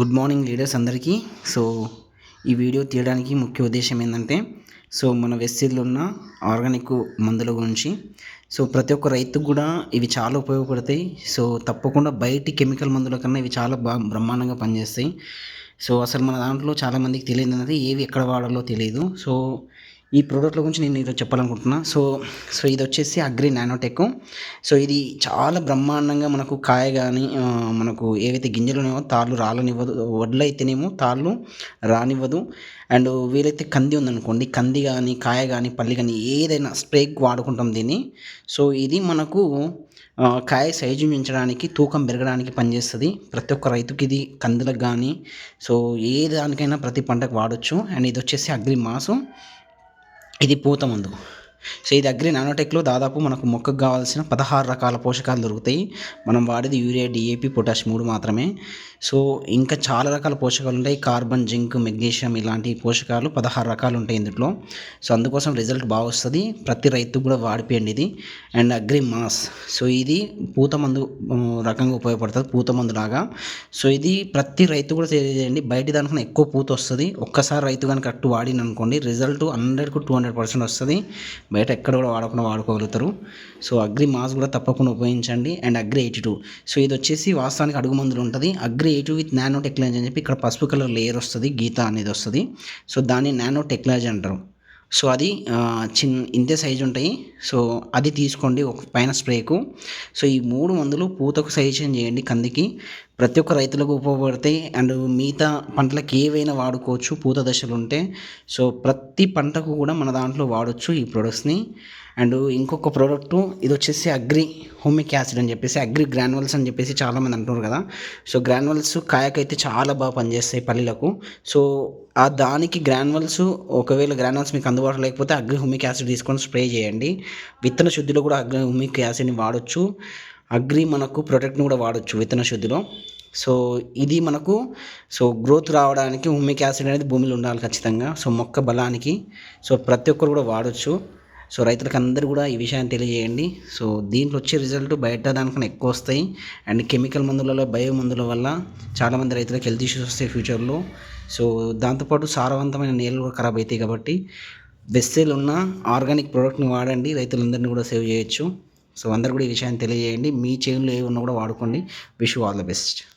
Good morning leaders అందరికీ. So ఈ video తీయడానికి ముఖ్య ఉద్దేశం ఏంటంటే సో మన వెస్సీల్లో ఉన్న ఆర్గానిక్ మందుల గురించి. సో ప్రతి ఒక్క రైతుకు కూడా ఇవి చాలా ఉపయోగపడతాయి. సో తప్పకుండా బయటి కెమికల్ మందుల కన్నా ఇవి చాలా బాగా బ్రహ్మాండంగా పనిచేస్తాయి. సో అసలు మన దాంట్లో చాలామందికి తెలియదు అనేది ఏవి ఎక్కడ వాడాలో తెలియదు. సో ఈ ప్రోడక్ట్ల గురించి నేను ఈరోజు చెప్పాలనుకుంటున్నా. సో సో ఇది వచ్చేసి అగ్రి నానోటెక్. సో ఇది చాలా బ్రహ్మాండంగా మనకు కాయ కానీ మనకు ఏవైతే గింజలు ఉన్నాయో తాళ్ళు రాలనివ్వదు. వడ్లు అయితేనేమో తాళ్ళు రానివ్వదు. అండ్ వీలైతే కంది ఉందనుకోండి. కంది కానీ కాయ కానీ పల్లి కానీ ఏదైనా స్ప్రేకి వాడుకుంటాం దీన్ని. సో ఇది మనకు కాయ సైజు పెంచడానికి తూకం పెరగడానికి పనిచేస్తుంది. ప్రతి ఒక్క రైతుకి ఇది కందులకు కానీ సో ఏ దానికైనా ప్రతి పంటకు వాడచ్చు. అండ్ ఇది వచ్చేసి అగ్రి మాసం. ఇది పూత మందు. సో ఇది అగ్రి నానోటెక్లో దాదాపు మనకు మొక్కకు కావాల్సిన పదహారు రకాల పోషకాలు దొరుకుతాయి. మనం వాడేది యూరియా డిఏపి పొటాష్ మూడు మాత్రమే. సో ఇంకా చాలా రకాల పోషకాలు ఉంటాయి. కార్బన్ జింక్ మెగ్నీషియం ఇలాంటి పోషకాలు పదహారు రకాలు ఉంటాయి ఇందులో. సో అందుకోసం రిజల్ట్ బాగా వస్తుంది. ప్రతి రైతు కూడా వాడిపోయండి ఇది. అండ్ అగ్రి మాస్ సో ఇది పూత మందు రకంగా ఉపయోగపడుతుంది పూత మందు లాగా సో ఇది ప్రతి రైతు కూడా తెలియజేయండి. బయట దానికన్నా ఎక్కువ పూత వస్తుంది. ఒక్కసారి రైతు కనుక కరెక్ట్ వాడిన అనుకోండి రిజల్ట్ హండ్రెడ్కు టూ హండ్రెడ్ పర్సెంట్ వస్తుంది. బయట ఎక్కడ కూడా వాడకుండా వాడుకోగలుగుతారు. సో అగ్రి మాస్ కూడా తప్పకుండా ఉపయోగించండి. And agri eighty two. So ఇది వచ్చేసి వాస్తవానికి అడుగు మందులు ఉంటుంది. Agri eighty with nano technology అని చెప్పి ఇక్కడ పసుపు కలర్ లేయర్ వస్తుంది. గీత అనేది వస్తుంది. సో దాన్ని నానో టెక్నాలజీ అంటారు. సో అది చిన్ ఇంతే సైజు ఉంటాయి. సో అది తీసుకోండి ఒక పైన స్ప్రేకు. సో ఈ మూడు మందులు పూతకు సజెషన్ చేయండి కందికి. ప్రతి ఒక్క రైతులకు ఉపయోగపడతాయి. అండ్ మిగతా పంటలకు ఏవైనా వాడుకోవచ్చు పూత దశలు ఉంటే. సో ప్రతి పంటకు కూడా మన దాంట్లో వాడచ్చు ఈ ప్రొడక్ట్స్ని. అండ్ ఇంకొక ప్రోడక్ట్ ఇది వచ్చేసి అగ్రి హోమిక్ యాసిడ్ అని చెప్పేసి అగ్రి గ్రాన్యువల్స్ అని చెప్పేసి చాలామంది అంటున్నారు కదా. సో గ్రాన్యువల్స్ కాయకైతే చాలా బాగా పనిచేస్తాయి పల్లెలకు. సో ఆ దానికి గ్రాన్యువల్స్ ఒకవేళ గ్రాన్యువల్స్ మీకు అందుబాటులో లేకపోతే అగ్రి హోమిక్ యాసిడ్ తీసుకొని స్ప్రే చేయండి. విత్తన శుద్ధిలో కూడా అగ్రి హోమిక్ యాసిడ్ని వాడచ్చు. అగ్రి మనకు ప్రొటెక్ట్ని కూడా వాడచ్చు విత్తన శుద్ధిలో. సో ఇది మనకు సో గ్రోత్ రావడానికి హుమిక్ యాసిడ్ అనేది భూమిలో ఉండాలి ఖచ్చితంగా. సో మొక్క బలానికి సో ప్రతి ఒక్కరు కూడా వాడచ్చు. సో రైతులకు అందరూ కూడా ఈ విషయాన్ని తెలియజేయండి. సో దీంట్లో వచ్చే రిజల్ట్ బయట దానికన్నా ఎక్కువ వస్తాయి. అండ్ కెమికల్ మందులలో బయో మందుల వల్ల చాలామంది రైతులకు హెల్త్ ఇష్యూస్ వస్తాయి ఫ్యూచర్లో. సో దాంతోపాటు సారవంతమైన నేలలు కూడా ఖరాబ్ అవుతాయి కాబట్టి బెస్సేలు ఉన్న ఆర్గానిక్ ప్రోడక్ట్ని వాడండి. రైతులందరినీ కూడా సేవ్ చేయొచ్చు. సో అందరు కూడా ఈ విషయాన్ని తెలియజేయండి. మీ చేనులో ఏ ఉన్నా కూడా వాడుకోండి. Wish all the best.